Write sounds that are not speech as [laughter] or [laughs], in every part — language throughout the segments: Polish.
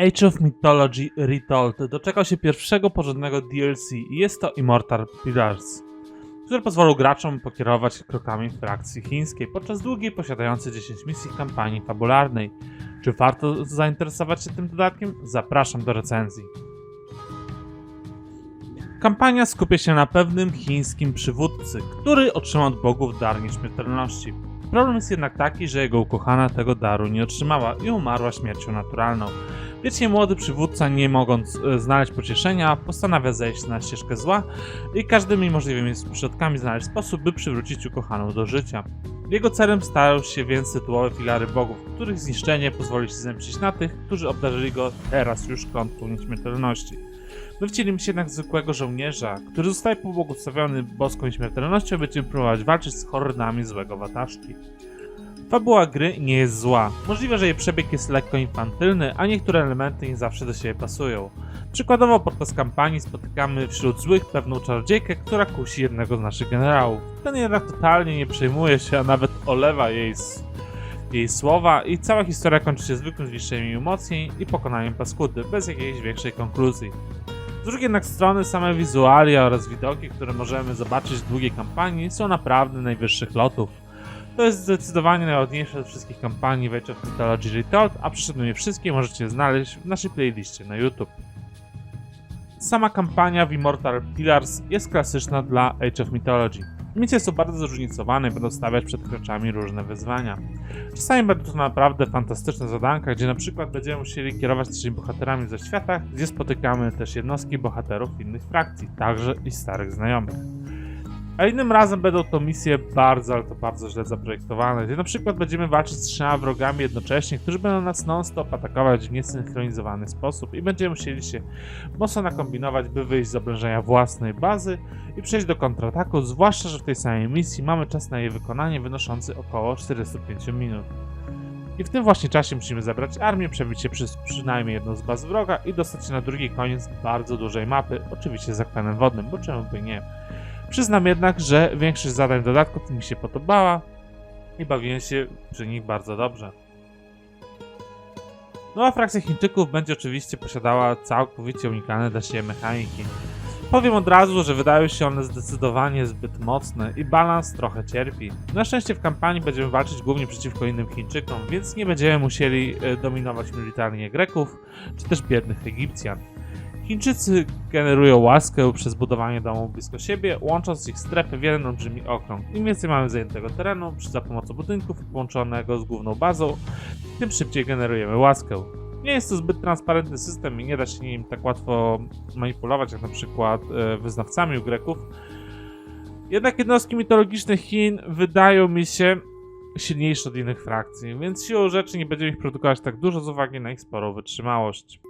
Age of Mythology Retold doczekał się pierwszego porządnego DLC i jest to Immortal Pillars, który pozwolił graczom pokierować krokami frakcji chińskiej podczas długiej, posiadającej 10 misji kampanii fabularnej. Czy warto zainteresować się tym dodatkiem? Zapraszam do recenzji. Kampania skupia się na pewnym chińskim przywódcy, który otrzymał od bogów dar nieśmiertelności. Problem jest jednak taki, że jego ukochana tego daru nie otrzymała i umarła śmiercią naturalną. Wiecznie młody przywódca, nie mogąc e, znaleźć pocieszenia, postanawia zejść na ścieżkę zła i każdymi możliwymi środkami znaleźć sposób, by przywrócić ukochaną do życia. Jego celem stają się więc tytułowe filary bogów, których zniszczenie pozwoli się zemścić na tych, którzy obdarzyli go teraz już klątwą nieśmiertelności. My wcielimy się jednak zwykłego żołnierza, który zostaje pobłogosławiony boską nieśmiertelnością i będziemy próbować walczyć z hordami złego wataszki. Fabuła gry nie jest zła. Możliwe, że jej przebieg jest lekko infantylny, a niektóre elementy nie zawsze do siebie pasują. Przykładowo podczas kampanii spotykamy wśród złych pewną czarodziejkę, która kusi jednego z naszych generałów. Ten jednak totalnie nie przejmuje się, a nawet olewa jej, jej słowa i cała historia kończy się zwykłym zniszczeniem emocji i pokonaniem paskudy, bez jakiejś większej konkluzji. Z drugiej jednak strony same wizualia oraz widoki, które możemy zobaczyć w długiej kampanii są naprawdę najwyższych lotów. To jest zdecydowanie najładniejsze z wszystkich kampanii w Age of Mythology Retold, a przyszedłem je wszystkie możecie znaleźć w naszej playliście na YouTube. Sama kampania w Immortal Pillars jest klasyczna dla Age of Mythology. Misje są bardzo zróżnicowane i będą stawiać przed graczami różne wyzwania. Czasami będą to naprawdę fantastyczne zadanka, gdzie na przykład będziemy musieli kierować naszymi bohaterami ze świata, gdzie spotykamy też jednostki bohaterów innych frakcji, także i starych znajomych. A innym razem będą to misje bardzo, ale to bardzo źle zaprojektowane, gdzie na przykład będziemy walczyć z trzema wrogami jednocześnie, którzy będą nas non-stop atakować w niesynchronizowany sposób i będziemy musieli się mocno nakombinować, by wyjść z oblężenia własnej bazy i przejść do kontrataku, zwłaszcza, że w tej samej misji mamy czas na jej wykonanie wynoszący około 45 minut. I w tym właśnie czasie musimy zebrać armię, przebić się przez przynajmniej jedną z baz wroga i dostać się na drugi koniec bardzo dużej mapy, oczywiście z akwenem wodnym, bo czemu by nie. Przyznam jednak, że większość zadań dodatków mi się podobała i bawiłem się przy nich bardzo dobrze. Nowa frakcja Chińczyków będzie oczywiście posiadała całkowicie unikalne dla siebie mechaniki. Powiem od razu, że wydają się one zdecydowanie zbyt mocne i balans trochę cierpi. Na szczęście w kampanii będziemy walczyć głównie przeciwko innym Chińczykom, więc nie będziemy musieli e, dominować militarnie Greków czy też biednych Egipcjan. Chińczycy generują łaskę przez budowanie domów blisko siebie, łącząc ich strefy w jeden olbrzymi okrąg. Im więcej mamy zajętego terenu za pomocą budynków połączonego z główną bazą, tym szybciej generujemy łaskę. Nie jest to zbyt transparentny system i nie da się nim tak łatwo manipulować, jak na przykład e, wyznawcami u Greków. Jednak jednostki mitologiczne Chin wydają mi się silniejsze od innych frakcji, więc siłą rzeczy nie będziemy ich produkować tak dużo z uwagi na ich sporą wytrzymałość.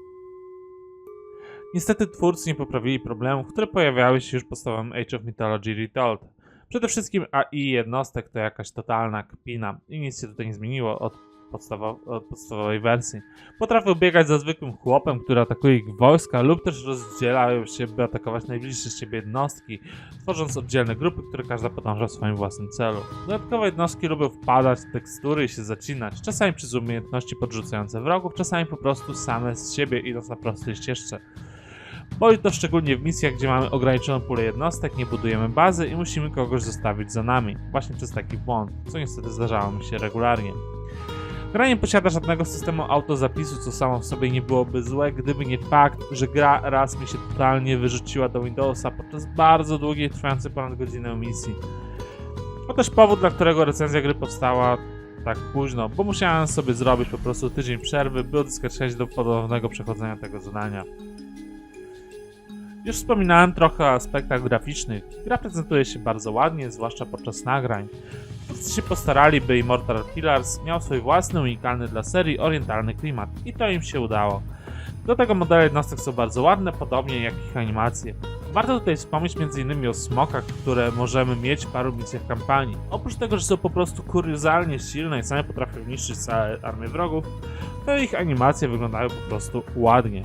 Niestety twórcy nie poprawili problemów, które pojawiały się już podstawowym Age of Mythology Retold. Przede wszystkim AI jednostek to jakaś totalna kpina i nic się tutaj nie zmieniło od, od podstawowej wersji. Potrafią biegać za zwykłym chłopem, który atakuje ich wojska lub też rozdzielają się, by atakować najbliższe siebie jednostki, tworząc oddzielne grupy, które każda podąża w swoim własnym celu. Dodatkowe jednostki lubią wpadać w tekstury i się zacinać, czasami przez umiejętności podrzucające wrogów, czasami po prostu same z siebie idąc na prostej ścieżce. Boli to szczególnie w misjach, gdzie mamy ograniczoną pulę jednostek, nie budujemy bazy i musimy kogoś zostawić za nami. Właśnie przez taki błąd, co niestety zdarzało mi się regularnie. Gra nie posiada żadnego systemu autozapisu, co samo w sobie nie byłoby złe, gdyby nie fakt, że gra raz mi się totalnie wyrzuciła do Windowsa podczas bardzo długiej, trwającej ponad godzinę misji. To też powód, dla którego recenzja gry powstała tak późno, bo musiałem sobie zrobić po prostu tydzień przerwy, by odzyskać chęć do ponownego przechodzenia tego zadania. Już wspominałem trochę o aspektach graficznych. Gra prezentuje się bardzo ładnie, zwłaszcza podczas nagrań. Twórcy się postarali, by Immortal Pillars miał swój własny, unikalny dla serii orientalny klimat i to im się udało. Do tego modele jednostek są bardzo ładne, podobnie jak ich animacje. Warto tutaj wspomnieć m.in. o smokach, które możemy mieć w paru misjach kampanii. Oprócz tego, że są po prostu kuriozalnie silne i same potrafią niszczyć całe armię wrogów, to ich animacje wyglądają po prostu ładnie.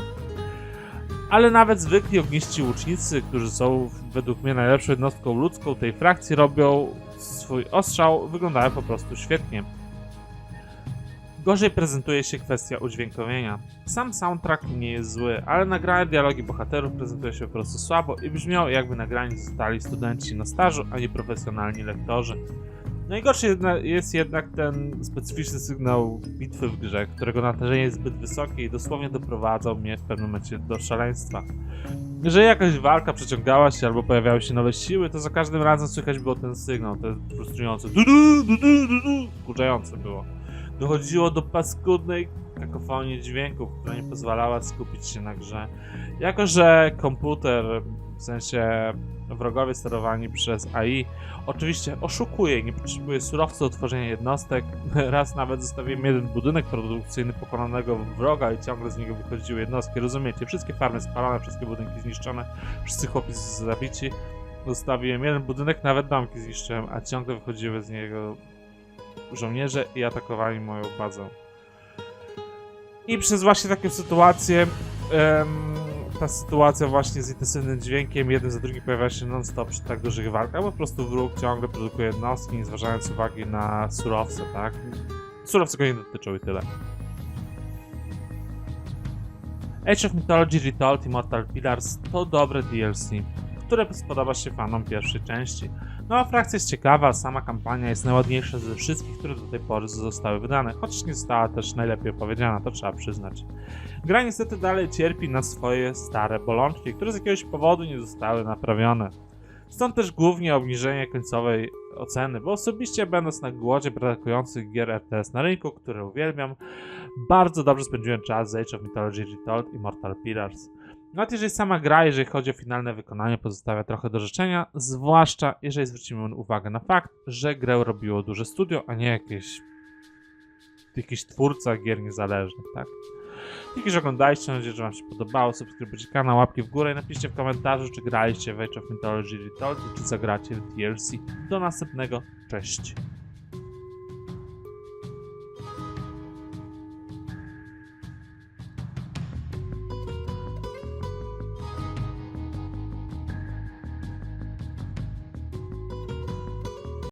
Ale nawet zwykli ogniści łucznicy, którzy są według mnie najlepszą jednostką ludzką tej frakcji, robią swój ostrzał, wyglądają po prostu świetnie. Gorzej prezentuje się kwestia udźwiękowienia. Sam soundtrack nie jest zły, ale nagrane dialogi bohaterów prezentuje się po prostu słabo i brzmią jakby nagrani zostali studenci na stażu, a nie profesjonalni lektorzy. Najgorszy jest jednak ten specyficzny sygnał bitwy w grze, którego natężenie jest zbyt wysokie i dosłownie doprowadzał mnie w pewnym momencie do szaleństwa. Jeżeli jakaś walka przeciągała się albo pojawiały się nowe siły, to za każdym razem słychać było ten sygnał, ten frustrujący du du du du du du wkurzające było. Dochodziło do paskudnej kakofonii dźwięków, która nie pozwalała skupić się na grze. Jako, że komputer, w sensie wrogowie sterowani przez AI, oczywiście oszukuje nie potrzebuje surowca do tworzenia jednostek, [laughs] raz nawet zostawiłem jeden budynek produkcyjny pokonanego wroga i ciągle z niego wychodziły jednostki. Rozumiecie? Wszystkie farmy spalone, wszystkie budynki zniszczone, wszyscy chłopicy zabici. Zostawiłem jeden budynek, nawet domki zniszczyłem, a ciągle wychodziły z niego żołnierze i atakowali moją bazę. I przez właśnie takie sytuacje, ta sytuacja właśnie z intensywnym dźwiękiem, jeden za drugim pojawia się non-stop przy tak dużych walkach, bo po prostu wróg ciągle produkuje jednostki, nie zważając uwagi na surowce, tak? Surowce go nie dotyczą i tyle. Age of Mythology Retold Immortal Pillars to dobre DLC, które spodoba się fanom pierwszej części. Nowa frakcja jest ciekawa, sama kampania jest najładniejsza ze wszystkich, które do tej pory zostały wydane, chociaż nie została też najlepiej opowiedziana, to trzeba przyznać. Gra niestety dalej cierpi na swoje stare bolączki, które z jakiegoś powodu nie zostały naprawione. Stąd też głównie obniżenie końcowej oceny, bo osobiście będąc na głodzie brakujących gier RTS na rynku, które uwielbiam, bardzo dobrze spędziłem czas z Age of Mythology Retold i Mortal Pillars. Nawet jeżeli sama gra, jeżeli chodzi o finalne wykonanie, pozostawia trochę do życzenia, zwłaszcza jeżeli zwrócimy uwagę na fakt, że grę robiło duże studio, a nie jakieś jakiś twórca gier niezależnych, tak? Dzięki, że oglądaliście, mam nadzieję, że wam się podobało, subskrybujcie kanał, łapki w górę i napiszcie w komentarzu, czy graliście w Age of Mythology Retold czy zagracie w DLC. Do następnego, cześć!